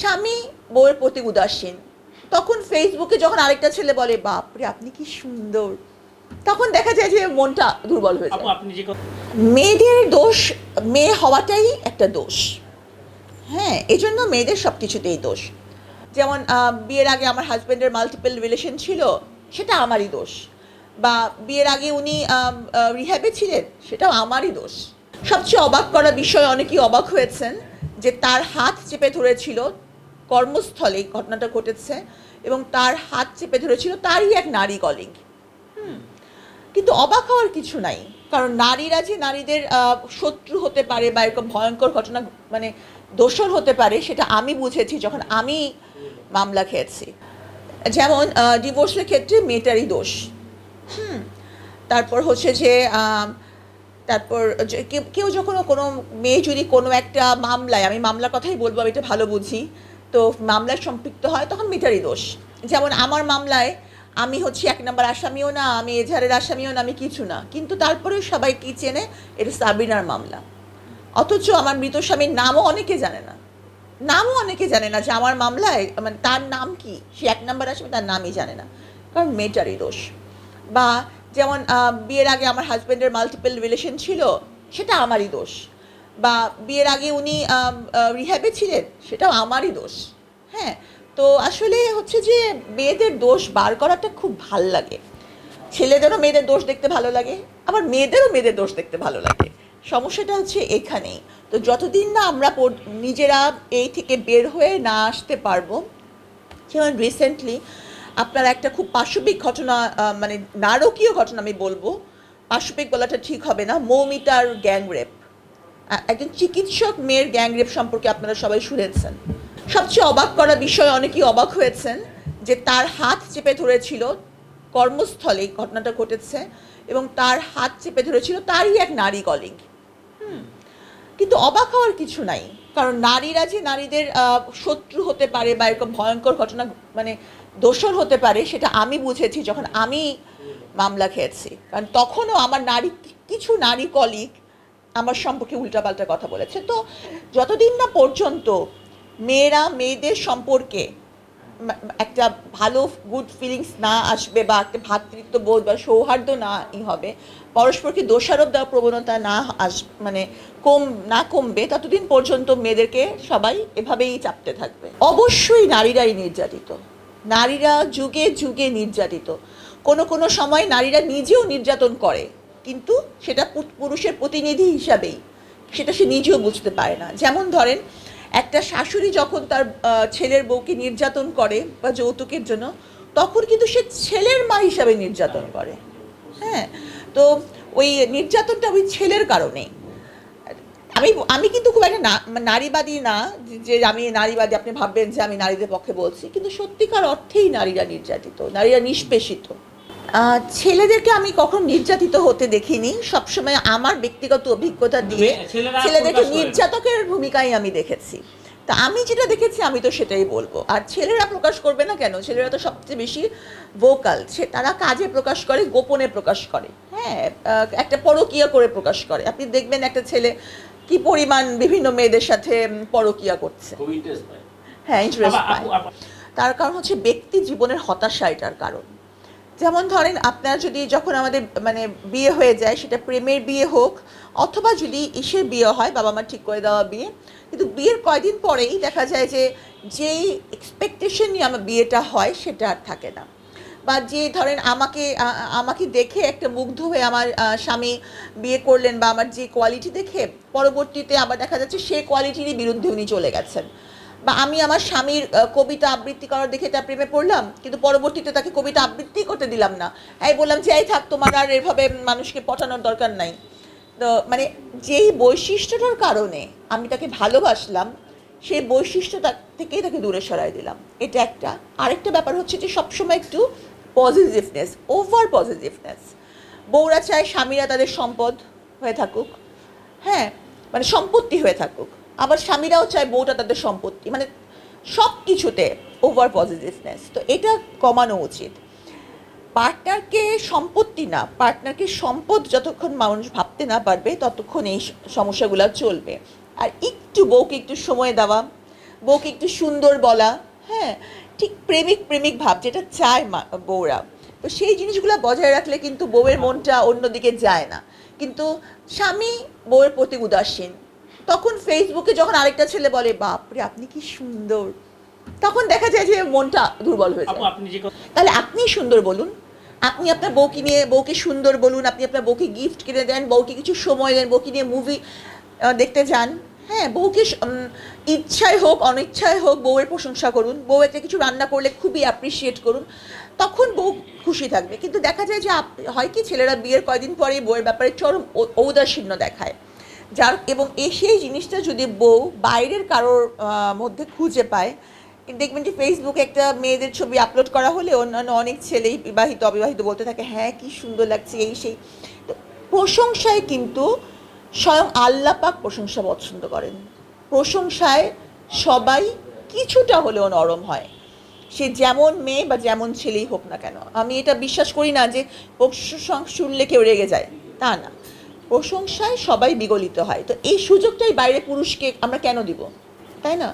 স্বামী বউয়ের প্রতি উদাসীন। তখন ফেসবুকে যখন আরেকটা ছেলে বলে বাপরে আপনি কি সুন্দর। তখন দেখা যায় যে মনটা দুর্বল হয়ে যায়। মেয়েদের দোষ মেয়ে হওয়াটাই একটা দোষ। হ্যাঁ এই জন্য মেয়েদের সব কিছুতেই দোষ। যেমন বিয়ের আগে আমার হাজব্যান্ডের মাল্টিপল রিলেশন ছিল সেটা আমারই দোষ। বা বিয়ের আগে উনি রিহ্যাবে ছিলেন সেটাও আমারই দোষ। সবচেয়ে অবাক করা বিষয় অনেকেই অবাক হয়েছেন যে তার হাত চেপে ধরেছিল কর্মস্থলে ঘটনাটা ঘটেছে এবং তার হাত চেপে ধরেছিল তারই এক নারী কলিগ কিন্তু অবাক হওয়ার কিছু নাই, কারণ নারীরা যে নারীদের শত্রু হতে পারে বা এরকম ভয়ঙ্কর ঘটনা মানে দোষর হতে পারে, সেটা আমি বুঝেছি যখন আমি মামলা খেয়েছি। যেমন ডিভোর্সের ক্ষেত্রে মেয়েটারই দোষ। হুম। তারপর হচ্ছে যে তারপর কেউ যখন কোনো মেয়ে যদি কোনো একটা মামলায়, আমি মামলার কথাই বলব, আমি এটা ভালো বুঝি তো মামলায় সম্পৃক্ত হয়, তখন মেয়েটারই দোষ। যেমন আমার মামলায় আমি হচ্ছি এক নম্বর আসামিও না, আমি এজাহারের আসামিও না, আমি কিছু না। কিন্তু তারপরে সবাই কি চেনে? এটা সাবিনার মামলা। অথচ আমার মৃত স্বামীর নামও অনেকে জানে না। নামও অনেকে জানে না যে আমার মামলায় মানে তার নাম কি? সে এক নম্বর আসামি, তার নামই জানে না। কারণ মেয়েটারই দোষ। বা যেমন বিয়ের আগে আমার হাজব্যান্ডের মাল্টিপল রিলেশন ছিল, সেটা আমারই দোষ। বা বিয়ের আগে উনি রিহ্যাবে ছিলেন, সেটাও আমারই দোষ। হ্যাঁ তো আসলে হচ্ছে যে মেয়েদের দোষ বার করাটা খুব ভালো লাগে। ছেলেদেরও মেয়েদের দোষ দেখতে ভালো লাগে, আবার মেয়েদেরও মেয়েদের দোষ দেখতে ভালো লাগে। সমস্যাটা হচ্ছে এখানেই। তো যতদিন না আমরা নিজেরা এই থেকে বের হয়ে না আসতে পারব, যেমন রিসেন্টলি আপনার একটা খুব পাশবিক ঘটনা মানে নারকীয় ঘটনা আমি বলব। পাশবিক বলাটা ঠিক হবে না, মৌমিতার গ্যাং রেপ একজন চিকিৎসক মেয়ের গ্যাংরেপ সম্পর্কে আপনারা সবাই শুনেছেন। সবচেয়ে অবাক করা বিষয়, অনেকেই অবাক হয়েছেন যে তার হাত চেপে ধরেছিল কর্মস্থলে ঘটনাটা ঘটেছে এবং তার হাত চেপে ধরেছিল তারই এক নারী কলিগ কিন্তু অবাক হওয়ার কিছু নাই, কারণ নারীরা যে নারীদের শত্রু হতে পারে বা এরকম ভয়ঙ্কর ঘটনা মানে দোষর হতে পারে, সেটা আমি বুঝেছি যখন আমি মামলা খেয়েছি। কারণ তখনও আমার নারী, কিছু নারী কলিগ আমার সম্পর্কে উল্টাপাল্টা কথা বলেছে। তো যতদিন না পর্যন্ত মেয়েরা, মেয়েদের সম্পর্কে একটা ভালো গুড ফিলিংস না আসবে বা একটা ভ্রাতৃত্ব বোধ বা সৌহার্দ্য না ই হবে, পরস্পরকে দোষারোপ দেওয়ার প্রবণতা না আস মানে কম, না কমবে, ততদিন পর্যন্ত মেয়েদেরকে সবাই এভাবেই চাপতে থাকবে। অবশ্যই নারীরাই নির্যাতিত। নারীরা যুগে যুগে নির্যাতিত। কোনো কোনো সময় নারীরা নিজেও নির্যাতন করে। কিন্তু সেটা পুরুষের প্রতিনিধি হিসাবেই। সেটা সে নিজেও বুঝতে পারে না। যেমন ধরেন, একটা শাশুড়ি যখন তার ছেলের বউকে নির্যাতন করে বা যৌতুকের জন্য, তখন কিন্তু সে ছেলের মা হিসাবে নির্যাতন করে। হ্যাঁ তো ওই নির্যাতনটা ওই ছেলের কারণে আমি আমি কিন্তু খুব একটা না- নারীবাদী না, যে- আমি নারীবাদী, আপনি ভাববেন যে আমি নারীদের পক্ষে বলছি, কিন্তু সত্যিকার অর্থেই নারীরা নির্যাতিত, নারীরা নিষ্পেষিত। ছেলেদেরকে আমি কখন নির্যাতিত হতে দেখিনি। সবসময় আমার ব্যক্তিগত অভিজ্ঞতা দিয়ে ছেলেদেরকে। নির্যাতকের ভূমিকায় আমি দেখেছি। তা আমি যেটা দেখেছি আমি তো সেটাই বলব। আর ছেলেরা প্রকাশ করবে না কেন? ছেলেরা তো সবচেয়ে বেশি ভোকাল সে তারা কাজে প্রকাশ করে গোপনে প্রকাশ করে। হ্যাঁ একটা পরকীয়া করে প্রকাশ করে। আপনি দেখবেন একটা ছেলে কি পরিমাণ বিভিন্ন মেয়েদের সাথে পরকীয়া করছে। হ্যাঁ ইন্টারেস্ট পায়। তার কারণ হচ্ছে ব্যক্তি জীবনের হতাশা এটার কারণ। যেমন ধরেন আপনার যদি যখন আমাদের মানে বিয়ে হয়ে যায়, সেটা প্রেমের বিয়ে হোক, অথবা যদি ইসের বিয়ে হয়, বাবা মা ঠিক করে দেওয়া বিয়ে, কিন্তু বিয়ের কয়দিন পরেই দেখা যায় যে, যেই এক্সপেকটেশন নিয়ে আমার বিয়েটা হয়, সেটা আর থাকে না। বা যে ধরেন আমাকে আমাকে দেখে একটা মুগ্ধ হয়ে আমার স্বামী বিয়ে করলেন বা আমার যে কোয়ালিটি দেখে, পরবর্তীতে আবার দেখা যাচ্ছে সে কোয়ালিটিরই বিরুদ্ধে উনি চলে গেছেন। বা আমি আমার স্বামীর কবিতা আবৃত্তি করার দেখে তার প্রেমে পড়লাম, কিন্তু পরবর্তীতে তাকে কবিতা আবৃত্তি করতে দিলাম না। এই বললাম যে, এই থাক, তোমার আর এভাবে মানুষকে পটানোর দরকার নাই। তো মানে যেই বৈশিষ্ট্যটার কারণে আমি তাকে ভালোবাসলাম, সেই বৈশিষ্ট্যটা থেকেই তাকে দূরে সরাই দিলাম। এটা একটা। আরেকটা ব্যাপার হচ্ছে যে, সবসময় একটু পজিটিভনেস ওভার পজিটিভনেস বউরা চায় স্বামীরা তাদের সম্পদ হয়ে থাকুক হ্যাঁ? মানে সম্পত্তি হয়ে থাকুক। আবার স্বামীরাও চায় বউটা তাদের সম্পত্তি মানে সব কিছুতে ওভার পজিটিভনেস তো এটা কমানো উচিত। পার্টনারকে সম্পত্তি না পার্টনারকে সম্পদ যতক্ষণ মানুষ ভাবতে না পারবে, ততক্ষণ এই সমস্যাগুলো চলবে। আর একটু বউকে একটু সময় দেওয়া, বউকে একটু সুন্দর বলা হ্যাঁ ঠিক প্রেমিক প্রেমিক ভাব যেটা চায় বউরা। তো সেই জিনিসগুলো বজায় রাখলে কিন্তু বউয়ের মনটা অন্যদিকে যায় না। কিন্তু স্বামী বউয়ের প্রতি উদাসীন তখন ফেসবুকে যখন আরেকটা ছেলে বলে বাপরে আপনি কি সুন্দর। তখন দেখা যায় যে মনটা দুর্বল হয়ে যায়। তাহলে আপনি সুন্দর বলুন। আপনি আপনার বউকে নিয়ে বউকে সুন্দর বলুন আপনি আপনার বউকে গিফট কিনে দেন বউকে কিছু সময় দেন বউকে নিয়ে মুভি দেখতে যান। হ্যাঁ বউকে ইচ্ছায় হোক অনিচ্ছায় হোক বউয়ের প্রশংসা করুন। বউ একটা কিছু রান্না করলে খুবই অ্যাপ্রিসিয়েট করুন। তখন বউ খুশি থাকবে। কিন্তু দেখা যায় যে হয় কি ছেলেরা বিয়ের কয়দিন পরে বউয়ের ব্যাপারে চরম ঔদাসীন্য দেখায়। যার এবং এই সেই জিনিসটা যদি বউ বাইরের কারোর মধ্যে খুঁজে পায়, দেখবেন যে ফেসবুকে একটা মেয়েদের ছবি আপলোড করা হলে অন্যান্য অনেক ছেলেই বিবাহিত, অবিবাহিত বলতে থাকে হ্যাঁ কি সুন্দর লাগছে এই সেই। তো প্রশংসায় কিন্তু স্বয়ং আল্লাহ পাক প্রশংসা পছন্দ করেন। প্রশংসায় সবাই কিছুটা হলেও নরম হয়। সে যেমন মেয়ে বা যেমন ছেলেই হোক না কেন। আমি এটা বিশ্বাস করি না যে প্রশংসা শুনলে কেউ রেগে যায়, তা না। প্রশংসায় সবাই বিগলিত হয়। তো এই সুযোগটাই বাইরে পুরুষকে আমরা কেন দিব? তাই না?